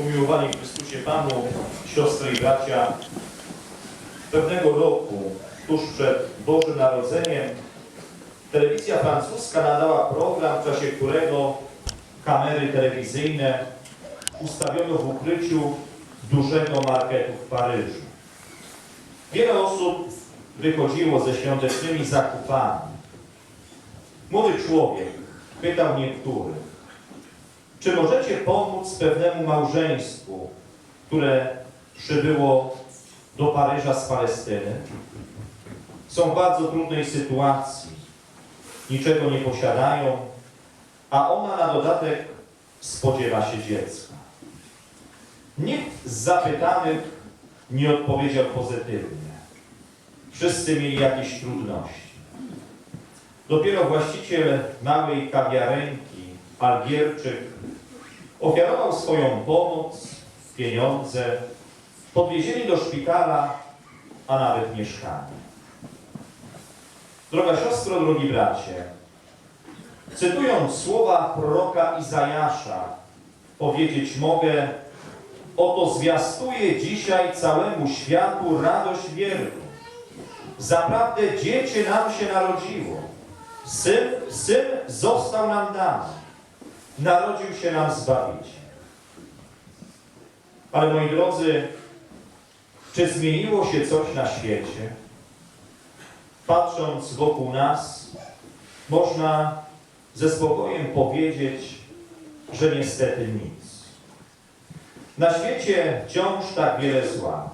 Umiłowani w Chrystusie Panu, siostry i bracia, pewnego roku, tuż przed Bożym Narodzeniem, telewizja francuska nadała program, w czasie którego kamery telewizyjne ustawiono w ukryciu dużego marketu w Paryżu. Wiele osób wychodziło ze świątecznymi zakupami. Młody człowiek pytał niektórych, czy możecie pomóc pewnemu małżeństwu, które przybyło do Paryża z Palestyny? Są w bardzo trudnej sytuacji. Niczego nie posiadają, a ona na dodatek spodziewa się dziecka. Nikt z zapytanych nie odpowiedział pozytywnie. Wszyscy mieli jakieś trudności. Dopiero właściciel małej kawiarenki, Algierczyk, ofiarował swoją pomoc, pieniądze, podwiezieli do szpitala, a nawet mieszkanie. Droga siostro, drogi bracie, cytując słowa proroka Izajasza, powiedzieć mogę, oto zwiastuję dzisiaj całemu światu radość wielką. Zaprawdę dziecię nam się narodziło, syn, syn został nam dany, narodził się nam Zbawiciel. Ale moi drodzy, czy zmieniło się coś na świecie? Patrząc wokół nas, można ze spokojem powiedzieć, że niestety nic. Na świecie wciąż tak wiele zła.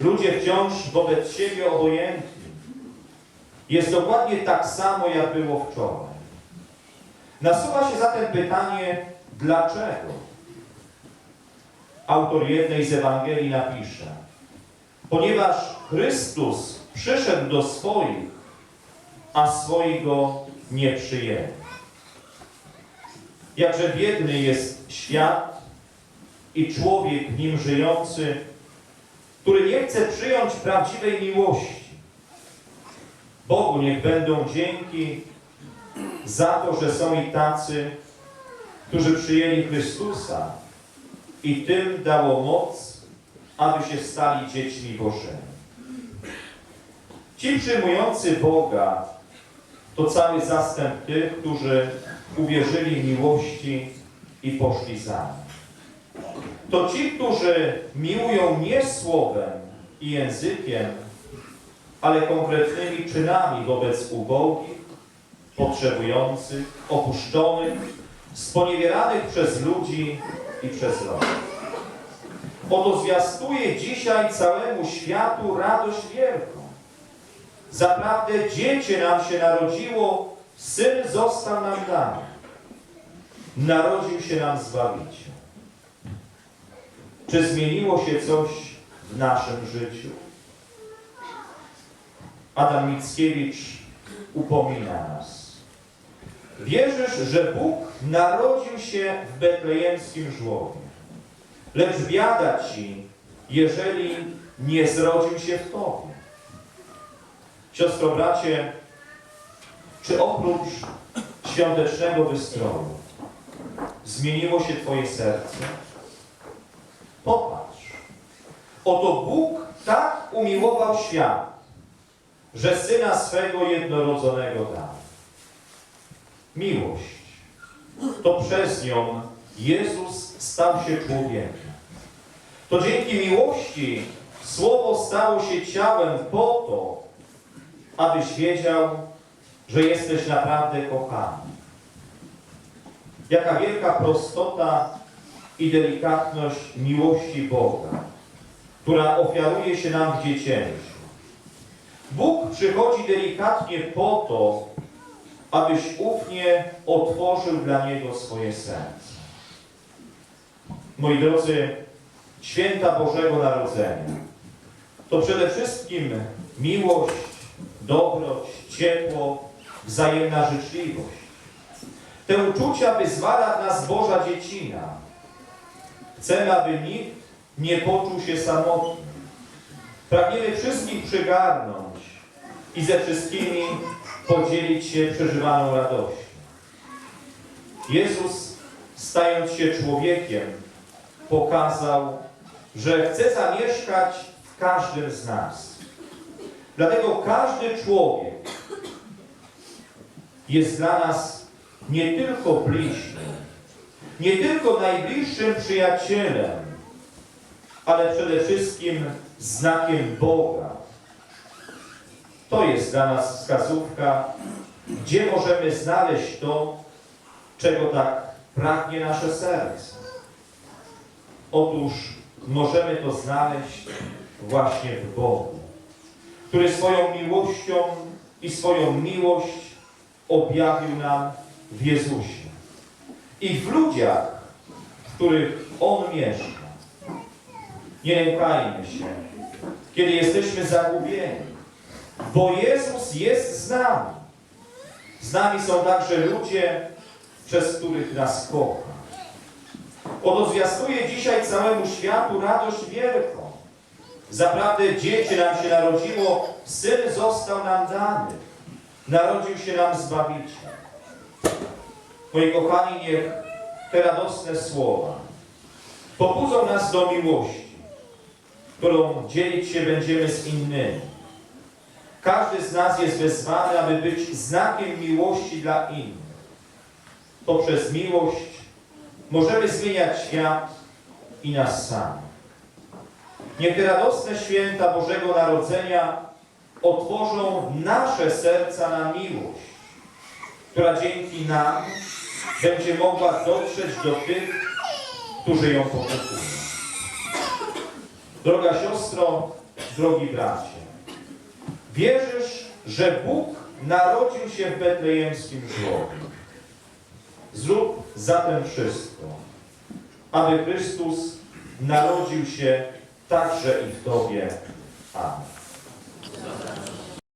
Ludzie wciąż wobec siebie obojętni. Jest dokładnie tak samo, jak było wczoraj. Nasuwa się zatem pytanie, dlaczego? Autor jednej z Ewangelii napisze, ponieważ Chrystus przyszedł do swoich, a swoi go nie przyjęli. Jakże biedny jest świat i człowiek w nim żyjący, który nie chce przyjąć prawdziwej miłości. Bogu niech będą dzięki za to, że są i tacy, którzy przyjęli Chrystusa i tym dało moc, aby się stali dziećmi Bożymi. Ci przyjmujący Boga to cały zastęp tych, którzy uwierzyli miłości i poszli za nim. To ci, którzy miłują nie słowem i językiem, ale konkretnymi czynami wobec ubogich, potrzebujących, opuszczonych, sponiewieranych przez ludzi i przez los. Oto zwiastuje dzisiaj całemu światu radość wielką. Zaprawdę dziecię nam się narodziło, syn został nam dany. Narodził się nam Zbawiciel. Czy zmieniło się coś w naszym życiu? Adam Mickiewicz upomina nas. Wierzysz, że Bóg narodził się w betlejemskim żłobie. Lecz biada ci, jeżeli nie zrodził się w Tobie. Siostro, bracie, czy oprócz świątecznego wystroju zmieniło się Twoje serce? Popatrz. Oto Bóg tak umiłował świat, że Syna swego jednorodzonego dał. Miłość. To przez nią Jezus stał się człowiekiem. To dzięki miłości Słowo stało się ciałem po to, abyś wiedział, że jesteś naprawdę kochany. Jaka wielka prostota i delikatność miłości Boga, która ofiaruje się nam w dziecięciu. Bóg przychodzi delikatnie po to, abyś ufnie otworzył dla Niego swoje serce. Moi drodzy, święta Bożego Narodzenia to przede wszystkim miłość, dobroć, ciepło, wzajemna życzliwość. Te uczucia wyzwala w nas Boża dziecina. Chcemy, aby nikt nie poczuł się samotny. Pragniemy wszystkich przygarnąć i ze wszystkimi podzielić się przeżywaną radością. Jezus, stając się człowiekiem, pokazał, że chce zamieszkać w każdym z nas. Dlatego każdy człowiek jest dla nas nie tylko bliźnim, nie tylko najbliższym przyjacielem, ale przede wszystkim znakiem Boga. To jest dla nas wskazówka, gdzie możemy znaleźć to, czego tak pragnie nasze serce. Otóż możemy to znaleźć właśnie w Bogu, który swoją miłością i swoją miłość objawił nam w Jezusie i w ludziach, w których On mieszka. Nie lękajmy się, kiedy jesteśmy zagubieni, bo Jezus jest z nami. Z nami są także ludzie, przez których nas kocha. Oto zwiastuje dzisiaj całemu światu radość wielką. Zaprawdę dziecię nam się narodziło, Syn został nam dany. Narodził się nam Zbawiciel. Moi kochani, niech te radosne słowa pobudzą nas do miłości, którą dzielić się będziemy z innymi. Każdy z nas jest wezwany, aby być znakiem miłości dla innych. Poprzez miłość możemy zmieniać świat i nas samych. Niech te radosne święta Bożego Narodzenia otworzą nasze serca na miłość, która dzięki nam będzie mogła dotrzeć do tych, którzy ją potrzebują. Droga siostro, drogi bracie, wierzysz, że Bóg narodził się w betlejemskim żłobie. Zrób zatem wszystko, aby Chrystus narodził się także i w Tobie